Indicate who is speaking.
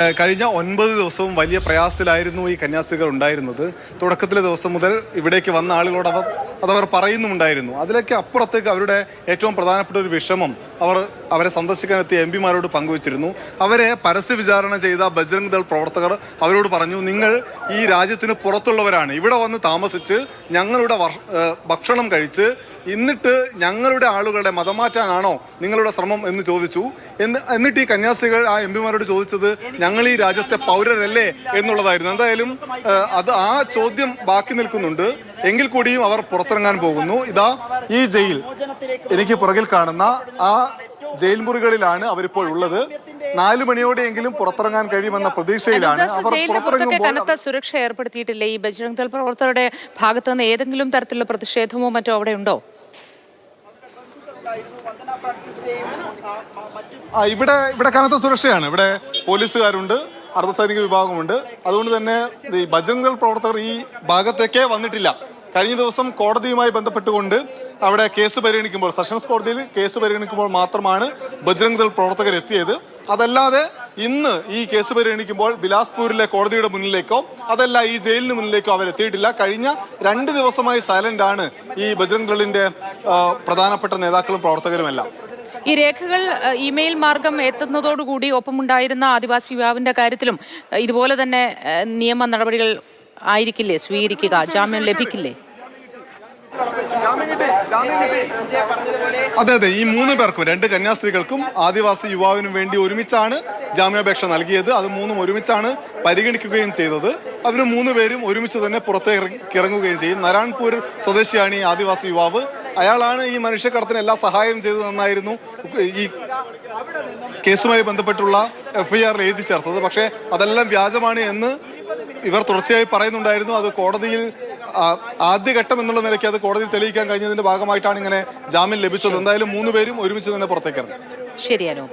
Speaker 1: കഴിഞ്ഞ ഒൻപത് ദിവസവും വലിയ പ്രയാസത്തിലായിരുന്നു ഈ കന്യാസ്ത്രീകൾ ഉണ്ടായിരുന്നത്. തുടക്കത്തിലെ ദിവസം മുതൽ ഇവിടേക്ക് വന്ന ആളുകളോട് അവർ അതവർ പറയുന്നുമുണ്ടായിരുന്നു. അതിലേക്ക് അപ്പുറത്തേക്ക് അവരുടെ ഏറ്റവും പ്രധാനപ്പെട്ട ഒരു വിഷമം അവർ അവരെ സന്ദർശിക്കാനെത്തിയ എം പിമാരോട് പങ്കുവച്ചിരുന്നു. അവരെ പരസ്യ വിചാരണ ചെയ്ത ബജ്രംഗ് ദൾ പ്രവർത്തകർ അവരോട് പറഞ്ഞു നിങ്ങൾ ഈ രാജ്യത്തിന് പുറത്തുള്ളവരാണ്. ഇവിടെ വന്ന് താമസിച്ച് ഞങ്ങളുടെ ഭക്ഷണം കഴിച്ച് എന്നിട്ട് ഞങ്ങളുടെ ആളുകളെ മതമാറ്റാനാണോ നിങ്ങളുടെ ശ്രമം? എന്ന് ചോദിച്ചു. എന്ന് എന്നിട്ട് ഈ കന്യാസ്ത്രീകൾ ആ എം പിമാരോട് ചോദിച്ചത് ഞങ്ങൾ ഈ രാജ്യത്തെ പൗരരല്ലേ? എന്നുള്ളതായിരുന്നു. എന്തായാലും അത് ആ ചോദ്യം ബാക്കി നിൽക്കുന്നുണ്ട്. എങ്കിൽ കൂടിയും അവർ പുറത്തിറങ്ങാൻ പോകുന്നു. ഇതാ ഈ ജയിൽ. എനിക്ക് പുറകിൽ കാണുന്ന ആ ജയിൽ മുറികളിലാണ് അവരിപ്പോൾ ഉള്ളത്. നാലു മണിയോടെയെങ്കിലും പുറത്തിറങ്ങാൻ കഴിയുമെന്ന പ്രതീക്ഷയിലാണ്.
Speaker 2: കനത്ത സുരക്ഷ ഏർപ്പെടുത്തിയിട്ടില്ലേ? ഈ ബജ്രംഗ് ദൾ പ്രവർത്തകരുടെ ഭാഗത്ത് നിന്ന് ഏതെങ്കിലും തരത്തിലുള്ള പ്രതിഷേധമോ മറ്റോ അവിടെ ഉണ്ടോ?
Speaker 1: ഇവിടെ ഇവിടെ കനത്ത സുരക്ഷയാണ്. ഇവിടെ പോലീസുകാരുണ്ട് അർദ്ധസൈനിക വിഭാഗമുണ്ട്. അതുകൊണ്ട് തന്നെ ഈ ബജരംഗ് ദൾ പ്രവർത്തകർ ഈ ഭാഗത്തേക്കേ വന്നിട്ടില്ല. കഴിഞ്ഞ ദിവസം കോടതിയുമായി ബന്ധപ്പെട്ടുകൊണ്ട് അവിടെ കേസ് പരിഗണിക്കുമ്പോൾ സെഷൻസ് കോടതിയിൽ കേസ് പരിഗണിക്കുമ്പോൾ മാത്രമാണ് ബജ്രംഗ് ദൾ പ്രവർത്തകർ എത്തിയത്. അതല്ലാതെ ഇന്ന് ഈ കേസ് പരിഗണിക്കുമ്പോൾ ബിലാസ്പൂരിലെ കോടതിയുടെ മുന്നിലേക്കോ അതല്ല ഈ ജയിലിന് മുന്നിലേക്കോ അവർ എത്തിയിട്ടില്ല. കഴിഞ്ഞ രണ്ട് ദിവസമായി സൈലന്റ് ആണ് ഈ ബജ്രംഗ് ദളിന്റെ പ്രധാനപ്പെട്ട നേതാക്കളും പ്രവർത്തകരുമെല്ലാം.
Speaker 2: ഈ രേഖകൾ ഇമെയിൽ മാർഗം എത്തുന്നതോടുകൂടി ഒപ്പമുണ്ടായിരുന്ന ആദിവാസി യുവാവിന്റെ കാര്യത്തിലും ഇതുപോലെ തന്നെ നിയമ നടപടികൾ ആയിരിക്കില്ലേ? സ്വീകരിക്കുക. ജാമ്യം ലഭിക്കില്ലേ?
Speaker 1: അതെ അതെ. ഈ മൂന്ന് പേർക്കും രണ്ട് കന്യാസ്ത്രീകൾക്കും ആദിവാസി യുവാവിനും വേണ്ടി ഒരുമിച്ചാണ് ജാമ്യാപേക്ഷ നൽകിയത്. അത് മൂന്നും ഒരുമിച്ചാണ് പരിഗണിക്കുകയും ചെയ്തത്. അവർ മൂന്ന് പേരും ഒരുമിച്ച് തന്നെ പുറത്തേക്ക് ഇറങ്ങുകയും ചെയ്യും. നാരായൺപൂർ സ്വദേശിയാണ് ഈ ആദിവാസി യുവാവ്. അയാളാണ് ഈ മനുഷ്യക്കടത്തിന് എല്ലാ സഹായം ചെയ്തതെന്നായിരുന്നു ഈ കേസുമായി ബന്ധപ്പെട്ടുള്ള എഫ്ഐആറിൽ എഴുതി ചേർത്തത്. പക്ഷേ അതെല്ലാം വ്യാജമാണ് എന്ന് ഇവർ തുടർച്ചയായി പറയുന്നുണ്ടായിരുന്നു അത് കോടതിയിൽ ആദ്യഘട്ടം എന്നുള്ള നിലയ്ക്ക് അത് കോടതിയിൽ തെളിയിക്കാൻ കഴിഞ്ഞതിന്റെ ഭാഗമായിട്ടാണ് ഇങ്ങനെ ജാമ്യം ലഭിച്ചത്. എന്തായാലും മൂന്ന് പേരും ഒരുമിച്ച് തന്നെ പുറത്തേക്ക്
Speaker 2: ശരിയാണ്